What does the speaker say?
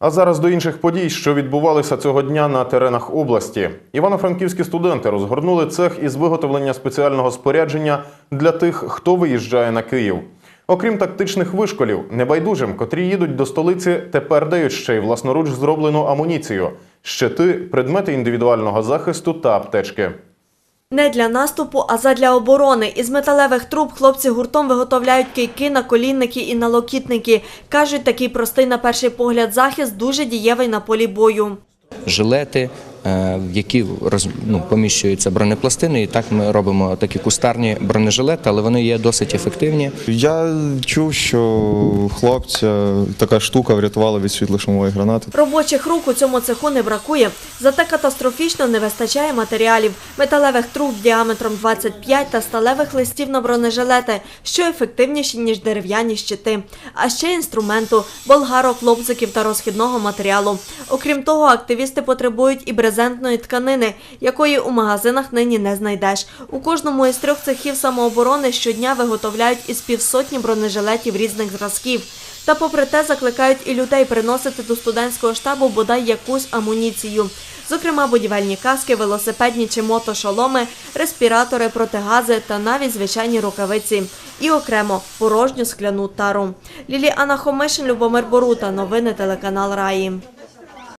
А зараз до інших подій, що відбувалися цього дня на теренах області. Івано-франківські студенти розгорнули цех із виготовлення спеціального спорядження для тих, хто виїжджає на Київ. Окрім тактичних вишколів, небайдужим, котрі їдуть до столиці, тепер дають ще й власноруч зроблену амуніцію, щити, предмети індивідуального захисту та аптечки. Не для наступу, а задля оборони. Із металевих труб хлопці гуртом виготовляють кийки, наколінники і налокітники. Кажуть, такий простий на перший погляд захист дуже дієвий на полі бою. жилети, в які роз, ну, поміщуються бронепластини. І так ми робимо такі кустарні бронежилети, але вони є досить ефективні. Я чув, що хлопця така штука врятувала від світлошумової гранати. Робочих рук у цьому цеху не бракує, зате катастрофічно не вистачає матеріалів, металевих труб діаметром 25 та сталевих листів на бронежилети, що ефективніші, ніж дерев'яні щити. А ще інструменту, болгарок, лобзиків та розхідного матеріалу. Окрім того, активісти потребують і брезентної тканини, якої у магазинах нині не знайдеш. У кожному із трьох цехів самооборони щодня виготовляють із півсотні бронежилетів різних зразків. Та попри те закликають і людей приносити до студентського штабу бодай якусь амуніцію. Зокрема, будівельні каски, велосипедні чи мотошоломи, респіратори, протигази та навіть звичайні рукавиці. І окремо порожню скляну тару. Ліліана Хомишин, Любомир Борута. Новини телеканал Раї.